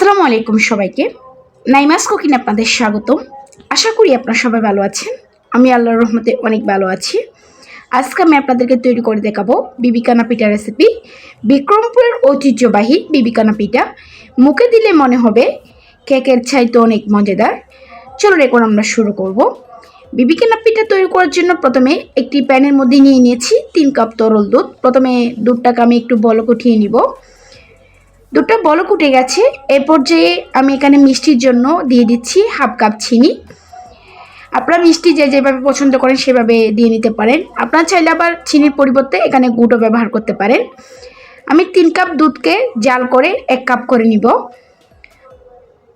আসসালামু আলাইকুম সবাইকে। নাইমাস কুকিং আপনাদের স্বাগত আশা করি আপনারা সবাই ভালো আছেন। আমি আল্লাহর রহমতে অনেক ভালো আছি। আজকে আমি আপনাদেরকে তৈরি করে দেখাবো বিবিকানা পিঠা রেসিপি বিক্রমপুরের ঐতিহ্যবাহী বিবিকানা পিঠা। মুখে দিলে মনে হবে কেকের ছাই তো অনেক মজাদার। চলো এখন আমরা শুরু করব। বিবিকানা পিঠা তৈরি করার জন্য প্রথমে একটি প্যানের মধ্যে নিয়ে নিয়েছি তিন কাপ তরল দুধ। প্রথমে দুধটাকে আমি একটু বলক উঠিয়ে নিব। দুটো বলক উঠে গেছে। এ পর্যায়ে আমি এখানে মিষ্টির জন্য দিয়ে দিচ্ছি হাফ কাপ চিনি। আপনারা মিষ্টি যে যেভাবে পছন্দ করেন সেভাবে দিয়ে নিতে পারেন। আপনারা চাইলে আবার চিনির পরিবর্তে এখানে গুঁড়ো ব্যবহার করতে পারেন। আমি তিন কাপ দুধকে জাল করে এক কাপ করে নিব।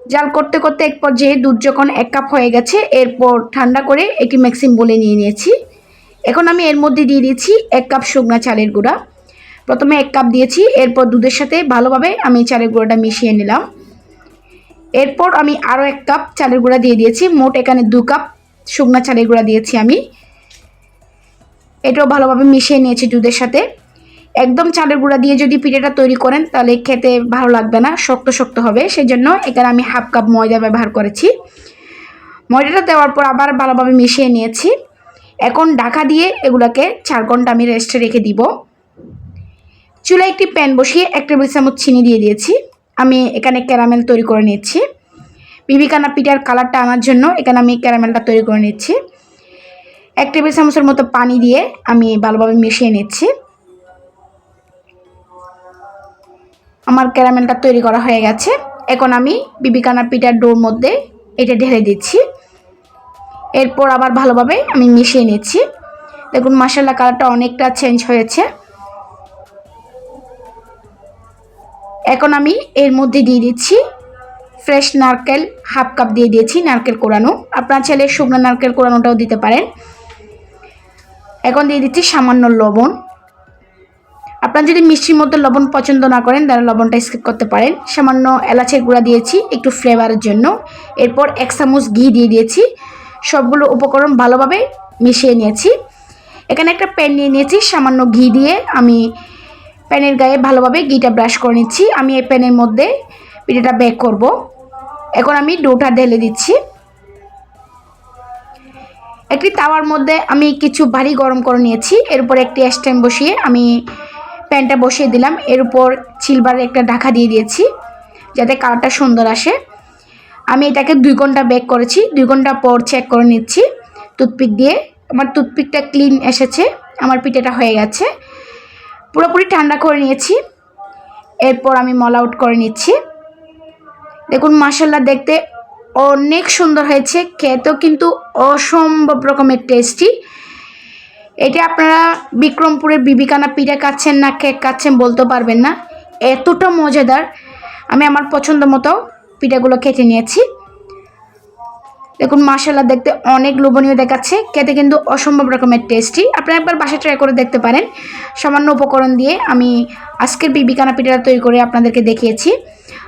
জাল করতে করতে এক পর্যায়ে দুধ যখন এক কাপ হয়ে গেছে, এরপর ঠান্ডা করে একটি ম্যাক্সিম বলে নিয়ে নিয়েছি। এখন আমি এর মধ্যে দিয়ে দিয়েছি এক কাপ শুকনা চালের গুঁড়া। প্রথমে এক কাপ দিয়েছি, এরপর দুধের সাথে ভালোভাবে আমি চালের গুঁড়োটা মিশিয়ে নিলাম। এরপর আমি আরও এক কাপ চালের গুঁড়া দিয়ে দিয়েছি, মোট এখানে দু কাপ শুকনা চালের গুঁড়া দিয়েছি আমি। এটাও ভালোভাবে মিশিয়ে নিয়েছি দুধের সাথে। একদম চালের গুঁড়া দিয়ে যদি পিঠেটা তৈরি করেন, তাহলে খেতে ভালো লাগবে না, শক্ত শক্ত হবে। সেই জন্য এখানে আমি হাফ কাপ ময়দা ব্যবহার করেছি। ময়দাটা দেওয়ার পর আবার ভালোভাবে মিশিয়ে নিয়েছি। এখন ঢাকা দিয়ে এগুলাকে চার ঘণ্টা আমি রেস্টে রেখে দিব। চুলায় একটি প্যান বসিয়ে এক টেবিল চামচ চিনি দিয়ে দিয়েছি। আমি এখানে ক্যারামেল তৈরি করে নিচ্ছি বিবিকানা পিঠার কালারটা আনার জন্য, এখানে আমি ক্যারামেলটা তৈরি করে নিচ্ছি এক টেবিল চামচের মতো পানি দিয়ে আমি ভালোভাবে মিশিয়ে নিচ্ছি। আমার ক্যারামেলটা তৈরি করা হয়ে গেছে। এখন আমি বিবিকানা পিঠার ডোর মধ্যে এটা ঢেলে দিচ্ছি। এরপর আবার ভালোভাবে আমি মিশিয়ে নিচ্ছি। দেখুন মশালা কালারটা অনেকটা চেঞ্জ হয়েছে। এখন আমি এর মধ্যে দিয়ে দিচ্ছি ফ্রেশ নারকেল, হাফ কাপ দিয়ে দিয়েছি নারকেল কোরানো। আপনার ছেলে শুকনো নারকেল কোরানোটাও দিতে পারেন। এখন দিয়ে দিচ্ছি সামান্য লবণ। আপনার যদি মিষ্টির মধ্যে লবণ পছন্দ না করেন, তাহলে লবণটা স্কিপ করতে পারেন। সামান্য এলাচের গুঁড়া দিয়েছি একটু ফ্লেভারের জন্য। এরপর এক চামচ ঘি দিয়ে দিয়েছি। সবগুলো উপকরণ ভালোভাবে মিশিয়ে নিয়েছি। এখানে একটা প্যান নিয়ে নিয়েছি, সামান্য ঘি দিয়ে আমি প্যানের গায়ে ভালোভাবে ঘিটা ব্রাশ করে নিচ্ছি। আমি এই প্যানের মধ্যে পিঠাটা বেক করব। এখন আমি ডোটা ঢেলে দিচ্ছি। একটি তাওয়ার মধ্যে আমি কিছু ভারী গরম করে নিয়েছি। এর উপর একটি স্ট্যান্ড বসিয়ে আমি প্যানটা বসিয়ে দিলাম। এর উপর সিলভারের একটা ঢাকা দিয়ে দিয়েছি, যাতে কালারটা সুন্দর আসে। আমি এটাকে দুই ঘণ্টা বেক করেছি। দুই ঘণ্টা পর চেক করে নিচ্ছি। টুথপিক দিয়ে। আমার টুথপিকটা ক্লিন এসেছে। আমার পিঠাটা হয়ে গেছে। পুরোপুরি ঠান্ডা করে নিয়েছি। এরপর আমি মল আউট করে নিচ্ছি। দেখুন মাসাল্লা দেখতে অনেক সুন্দর হয়েছে। খেতেও কিন্তু অসম্ভব রকমের টেস্টি এটা আপনারা বিক্রমপুরের বিবিকানা পিঠা খাচ্ছেন না কেক খাচ্ছেন বলতে পারবেন না। এতটা মজাদার। আমি আমার পছন্দ মতো পিঠাগুলো কেটে নিয়েছি। দেখুন মাসাল্লা দেখতে অনেক লোভনীয় দেখাচ্ছে। খেতে কিন্তু অসম্ভব রকমের টেস্টি আপনারা একবার বাসায় ট্রাই করে দেখতে পারেন। সামান্য উপকরণ দিয়ে আমি আজকের বিবিকানা পিঠাটা তৈরি করে আপনাদেরকে দেখিয়েছি।